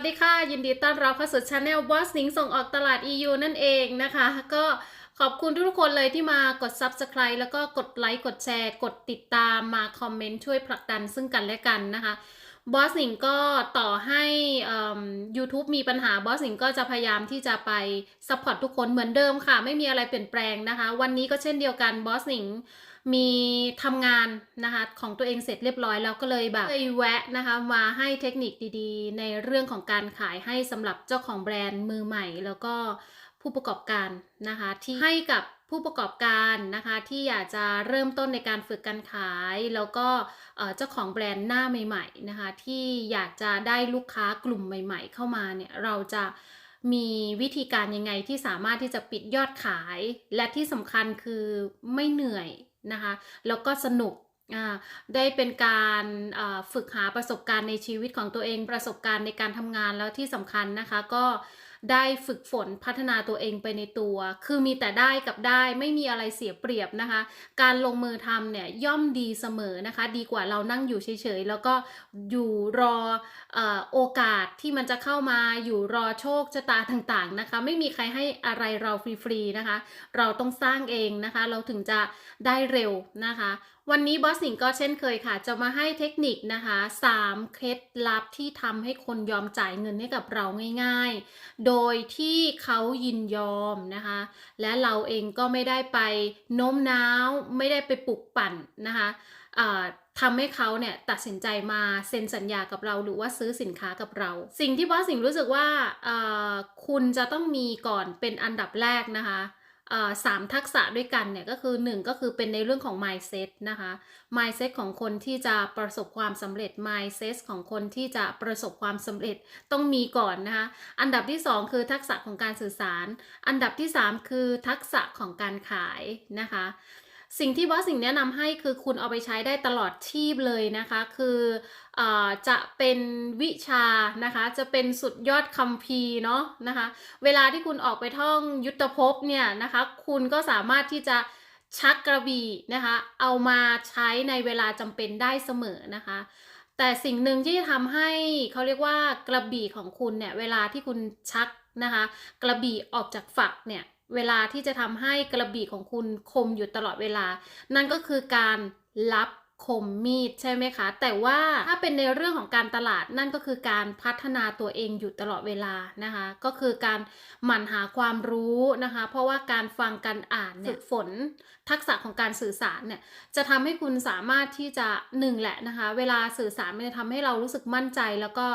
สวัสดีค่ะ ยินดีต้อนรับเข้าสู่ช anel Boss หนิงส่งออกตลาด EU นั่นเองนะคะ ก็ขอบคุณทุกคนเลยที่มากด Subscribe แล้วก็กดไลค์กดแชร์ กดติดตามมาคอมเมนต์ช่วยผลักดันซึ่งกันและกันนะคะบอสหนิงก็ต่อให้ YouTube มีปัญหาบอสหนิงก็จะพยายามที่จะไปซัพพอร์ตทุกคนเหมือนเดิมค่ะ ไม่มีอะไรเปลี่ยนแปลงนะคะ วันนี้ก็เช่นเดียวกันบอสหนิง มีทำงานนะคะของตัวเองเสร็จเรียบร้อยแล้วก็เลยแบบเลยแวะนะคะมาให้เทคนิคดีๆ ในเรื่องของการขายให้สำหรับเจ้าของแบรนด์มือใหม่ แล้วก็ผู้ประกอบการนะคะ ที่ให้กับผู้ประกอบการนะคะที่อยากจะเริ่มต้นในการฝึกการขาย แล้วก็เจ้าของแบรนด์หน้าใหม่ๆนะคะที่อยากจะได้ลูกค้ากลุ่มใหม่ ๆ เข้ามาเนี่ยเราจะมีวิธีการยังไงที่สามารถที่จะปิดยอดขาย และที่สำคัญคือไม่เหนื่อย นะคะแล้วก็สนุกได้เป็นการฝึกหาประสบการณ์ในชีวิตของตัวเองประสบการณ์ในการทำงานแล้วที่สำคัญนะคะก็ ได้ฝึกฝนพัฒนาตัวเองไปในตัว คือมีแต่ได้กับได้ไม่มีอะไรเสียเปรียบนะคะ การลงมือทำเนี่ยย่อมดีเสมอนะคะ ดีกว่าเรานั่งอยู่เฉยๆ แล้วก็อยู่รออโอกาสที่มันจะเข้ามาอยู่รอโชคชะตาต่างๆนะคะ ไม่มีใครให้อะไรเราฟรีๆนะคะ เราต้องสร้างเองนะคะ เราถึงจะได้เร็วนะคะ วันนี้บอสหนิงก็เช่นเคยค่ะ จะมาให้เทคนิคนะคะ3เคล็ดลับที่ทำให้คนยอมจ่ายเงินให้กับเราง่าย ๆ โดยที่เขายินยอมนะคะ และเราเองก็ไม่ได้ไปโน้มน้าว ไม่ได้ไปปลุกปั่นนะคะทำให้เขาเนี่ยตัดสินใจมาเซ็นสัญญากับเราหรือว่าซื้อสินค้ากับเรา สิ่งที่บอสสิงรู้สึกว่าคุณจะต้องมีก่อนเป็นอันดับแรกนะคะ สามทักษะด้วยกันเนี่ยก็คือหนึ่งก็คือเป็นในเรื่องของ mindset นะคะ mindset ของคนที่จะประสบความสำเร็จ mindset ของคนที่จะประสบความสำเร็จต้องมีก่อนนะคะ อันดับที่สองคือทักษะของการสื่อสาร อันดับที่สามคือทักษะของการขายนะคะ สิ่งที่บอสสิ่งแนะนำให้คือคุณเอาไปใช้ได้ตลอดชีพเลยนะคะ คือออจะเป็นวิชานะคะ จะเป็นสุดยอดคัมภีร์เนาะนะคะ เวลาที่คุณออกไปท่องยุทธภพเนี่ยนะคะ คุณก็สามารถที่จะชักกระบี่นะคะ เอามาใช้ในเวลาจำเป็นได้เสมอนะคะ แต่สิ่งหนึ่งที่ทำให้เขาเรียกว่ากระบี่ของคุณเนี่ย เวลาที่คุณชักนะคะ กระบี่ออกจากฝักเนี่ย เวลาที่จะทำให้กระบี่ของคุณคมอยู่ตลอดเวลา นั่นก็คือการรับคมมีดใช่ไหมคะ แต่ว่าถ้าเป็นในเรื่องของการตลาดนั่นก็คือการพัฒนาตัวเองอยู่ตลอดเวลานะคะ ก็คือการหมั่นหาความรู้นะคะ เพราะว่าการฟังการอ่านเนี่ยฝึกฝนทักษะของการสื่อสารเนี่ยจะทำให้คุณสามารถที่จะหนึ่งแหละนะคะ เวลาสื่อสารมันจะทำให้เรารู้สึกมั่นใจแล้วก็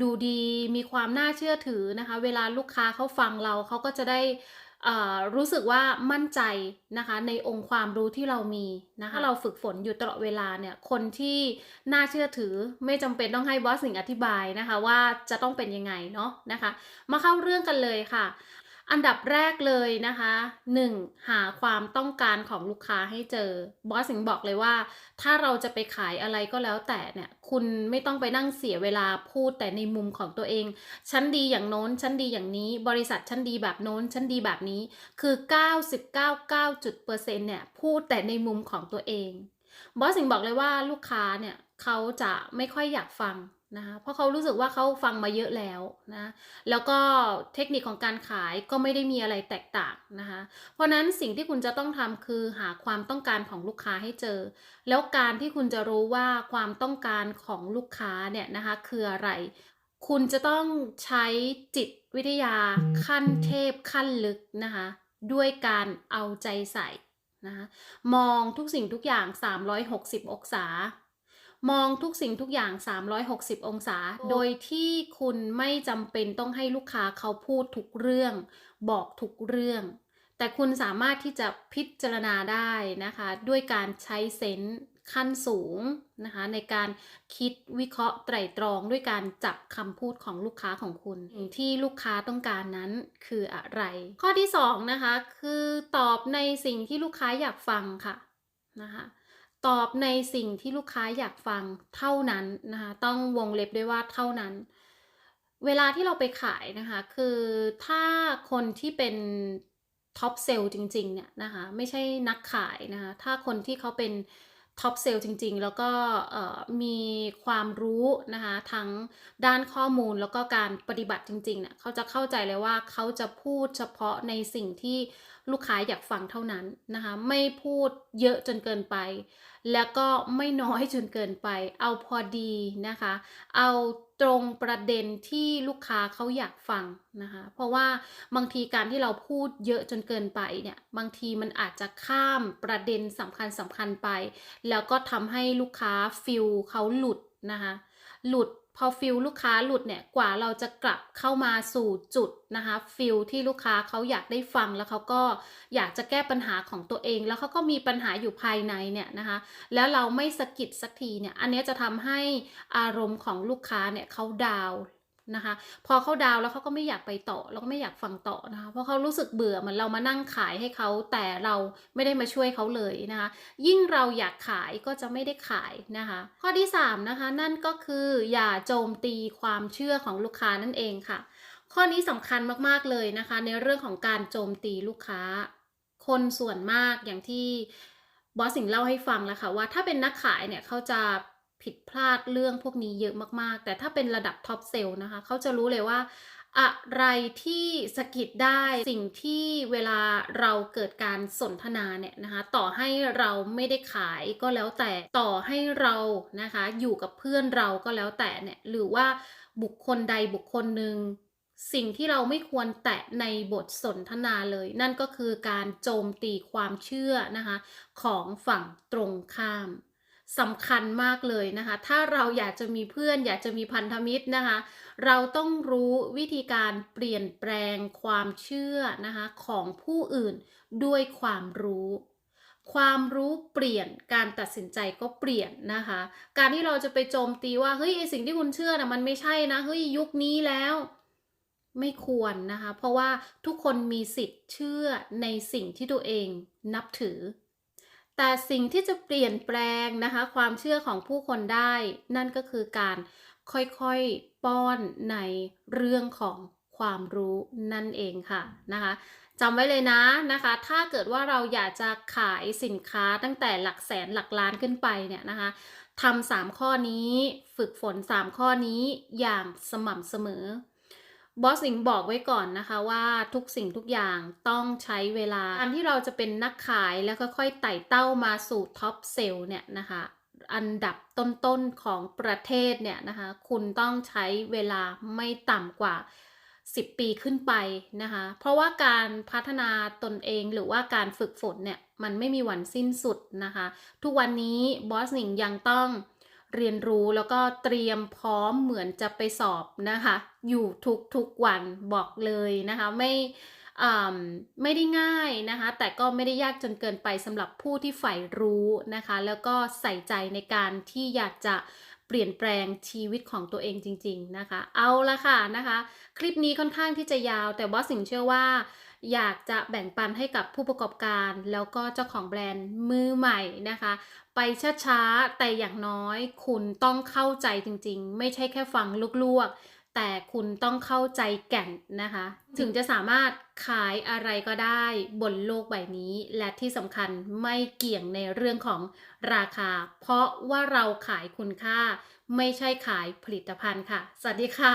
ดูดีมีความน่าเชื่อถือนะคะ เวลาลูกค้าเขาฟังเราเขาก็จะได้เอ่อ รู้สึกว่ามั่นใจนะคะในองค์ความรู้ที่เรามีนะคะถ้าเราฝึกฝนอยู่ตลอดเวลาเนี่ยคนที่น่าเชื่อถือไม่จำเป็นต้องให้บอสสิงห์อธิบายนะคะว่าจะต้องเป็นยังไงเนาะนะคะ มาเข้าเรื่องกันเลยค่ะ อันดับแรกเลยนะคะ 1. หาความต้องการของลูกค้าให้เจอบอสสิงบอกเลยว่า ถ้าเราจะไปขายอะไรก็แล้วแต่เนี่ยคุณไม่ต้องไปนั่งเสียเวลาพูดแต่ในมุมของตัวเองฉันดีอย่างโน้นฉันดีอย่างนี้ บริษัทฉันดีแบบโน้นฉันดีแบบนี้คือ 99.9จุดเปอร์เซ็นต์เนี่ยพูดแต่ในมุมของตัวเองบอสสิงบอกเลยว่าลูกค้าเนี่ยเขาจะไม่ค่อยอยากฟัง นะคะเพราะเขารู้สึกว่าเขาฟังมาเยอะแล้วนะแล้วก็เทคนิคของการขายก็ไม่ได้มีอะไรแตกต่างนะคะเพราะนั้นสิ่งที่คุณจะต้องทำคือหาความต้องการของลูกค้าให้เจอ แล้วการที่คุณจะรู้ว่าความต้องการของลูกค้าเนี่ยนะคะคืออะไร คุณจะต้องใช้จิตวิทยาขั้นเทพขั้นลึกนะคะด้วยการเอาใจใส่นะคะมองทุกสิ่งทุกอย่าง 360 องศา มองทุกสิ่งทุกอย่าง 360 องศา โดยที่คุณไม่จำเป็นต้องให้ลูกค้าเขาพูดทุกเรื่อง บอกทุกเรื่อง แต่คุณสามารถที่จะพิจารณาได้นะคะ ด้วยการใช้เซนส์ขั้นสูงนะคะในการคิดวิเคราะห์ไตร่ตรองด้วยการจับคำพูดของลูกค้าของคุณสิ่งที่ลูกค้าต้องการนั้นคืออะไร ข้อที่สองนะคะคือตอบในสิ่งที่ลูกค้าอยากฟังค่ะนะคะ ตอบในสิ่งที่ลูกค้าอยากฟังเท่านั้นนะคะต้องวงเล็บด้วยว่าเท่านั้น เวลาที่เราไปขายนะคะคือถ้าคนที่เป็นท็อปเซลล์จริงๆเนี่ยนะคะไม่ใช่นักขายนะคะถ้าคนที่เขาเป็นท็อปเซลล์จริงๆ แล้วก็มีความรู้นะคะทั้งด้านข้อมูลแล้วก็การปฏิบัติจริงๆเนี่ยเขาจะเข้าใจเลยว่าเขาจะพูดเฉพาะในสิ่งที่ ลูกค้าอยากฟังเท่านั้นนะคะ ไม่พูดเยอะจนเกินไป แล้วก็ไม่น้อยจนเกินไป เอาพอดีนะคะ เอาตรงประเด็นที่ลูกค้าเขาอยากฟังนะคะ เพราะว่าบางทีการที่เราพูดเยอะจนเกินไปเนี่ยบางทีมันอาจจะข้ามประเด็นสำคัญสำคัญไป แล้วก็ทำให้ลูกค้าฟิลเขาหลุดนะคะ หลุด พอฟิลลูกค้าหลุดเนี่ยกว่าเราจะกลับเข้ามาสู่จุดนะคะฟิลที่ลูกค้าเขาอยากได้ฟังแล้วเขาก็อยากจะแก้ปัญหาของตัวเอง แล้วเขาก็มีปัญหาอยู่ภายในเนี่ยนะคะแล้วเราไม่สะกิดสักทีเนี่ยอันนี้จะทำให้อารมณ์ของลูกค้าเนี่ยเขาดาว นะคะ พอเขาดาวแล้วเขาก็ไม่อยากไปต่อแล้วก็ไม่อยากฟังต่อนะคะ เพราะเขารู้สึกเบื่อเหมือนเรามานั่งขายให้เขาแต่เราไม่ได้มาช่วยเขาเลยนะคะ ยิ่งเราอยากขายก็จะไม่ได้ขายนะคะ ข้อที่3นะคะนั่นก็คืออย่าโจมตีความเชื่อของลูกค้านั่นเองค่ะ ข้อนี้สำคัญมากๆเลยนะคะ ในเรื่องของการโจมตีลูกค้า คนส่วนมากอย่างที่บอสสิงเล่าให้ฟังแล้วค่ะว่าถ้าเป็นนักขายเนี่ยเขาจะ ผิดพลาดเรื่องพวกนี้เยอะมากๆ แต่ถ้าเป็นระดับท็อปเซลนะคะ เขาจะรู้เลยว่า อะไรที่สะกิดได้สิ่งที่เวลาเราเกิดการสนทนาเนี่ยนะคะ ต่อให้เราไม่ได้ขายก็แล้วแต่ต่อให้เรานะคะ อยู่กับเพื่อนเราก็แล้วแต่เนี่ยหรือว่าบุคคลใดบุคคลหนึ่งสิ่งที่เราไม่ควรแตะในบทสนทนาเลย นั่นก็คือการโจมตีความเชื่อนะคะ ของฝั่งตรงข้าม สำคัญมากเลยนะคะ ถ้าเราอยากจะมีเพื่อน อยากจะมีพันธมิตรนะคะ เราต้องรู้วิธีการเปลี่ยนแปลงความเชื่อนะคะของผู้อื่นด้วยความรู้ ความรู้เปลี่ยนการตัดสินใจก็เปลี่ยนนะคะ การที่เราจะไปโจมตีว่าเฮ้ยไอสิ่งที่คุณเชื่อนะมันไม่ใช่นะเฮ้ยยุคนี้แล้วไม่ควรนะคะ เพราะว่าทุกคนมีสิทธิ์เชื่อในสิ่งที่ตัวเองนับถือ แต่สิ่งที่จะเปลี่ยนแปลงนะคะ ความเชื่อของผู้คนได้ นั่นก็คือการค่อยๆป้อนในเรื่องของความรู้นั่นเองค่ะนะคะจำไว้เลยนะนะคะ ถ้าเกิดว่าเราอยากจะขายสินค้าตั้งแต่หลักแสนหลักล้านขึ้นไปเนี่ยนะคะทำสามข้อนี้ ฝึกฝนสามข้อนี้อย่างสม่ำเสมอ บอสสิงห์บอกไว้ก่อนนะคะว่าทุกสิ่งทุกอย่างต้องใช้เวลาการที่เราจะเป็นนักขายแล้วก็ค่อยไต่เต้ามาสู่ท็อปเซลล์เนี่ยนะคะอันดับต้นๆของประเทศเนี่ยนะคะคุณต้องใช้เวลาไม่ต่ำกว่า 10 ปีขึ้นไปนะคะเพราะว่าการพัฒนาตนเองหรือว่าการฝึกฝนเนี่ยมันไม่มีวันสิ้นสุดนะคะ ทุกวันนี้บอสหนิงยังต้อง เรียนรู้แล้วก็เตรียมพร้อมเหมือนจะไปสอบนะคะ อยู่ทุกๆวันบอกเลยนะคะ ไม่ไม่ได้ง่ายนะคะ แต่ก็ไม่ได้ยากจนเกินไปสำหรับผู้ที่ใฝ่รู้นะคะ แล้วก็ใส่ใจในการที่อยากจะ เปลี่ยนแปลงชีวิตของตัวเองจริง ๆนะคะ เอาละค่ะนะคะ คลิปนี้ค่อนข้างที่จะยาว แต่ว่าสิงเชื่อว่า อยากจะแบ่งปันให้กับผู้ประกอบการ แล้วก็เจ้าของแบรนด์มือใหม่นะคะ ไปช้าๆแต่อย่างน้อย คุณต้องเข้าใจจริง ๆ ไม่ใช่แค่ฟังลวกๆ แต่คุณต้องเข้าใจแก่นนะคะ ถึงจะสามารถขายอะไรก็ได้บนโลกใบนี้ และที่สำคัญไม่เกี่ยงในเรื่องของราคา เพราะว่าเราขายคุณค่า ไม่ใช่ขายผลิตภัณฑ์ค่ะ สวัสดีค่ะ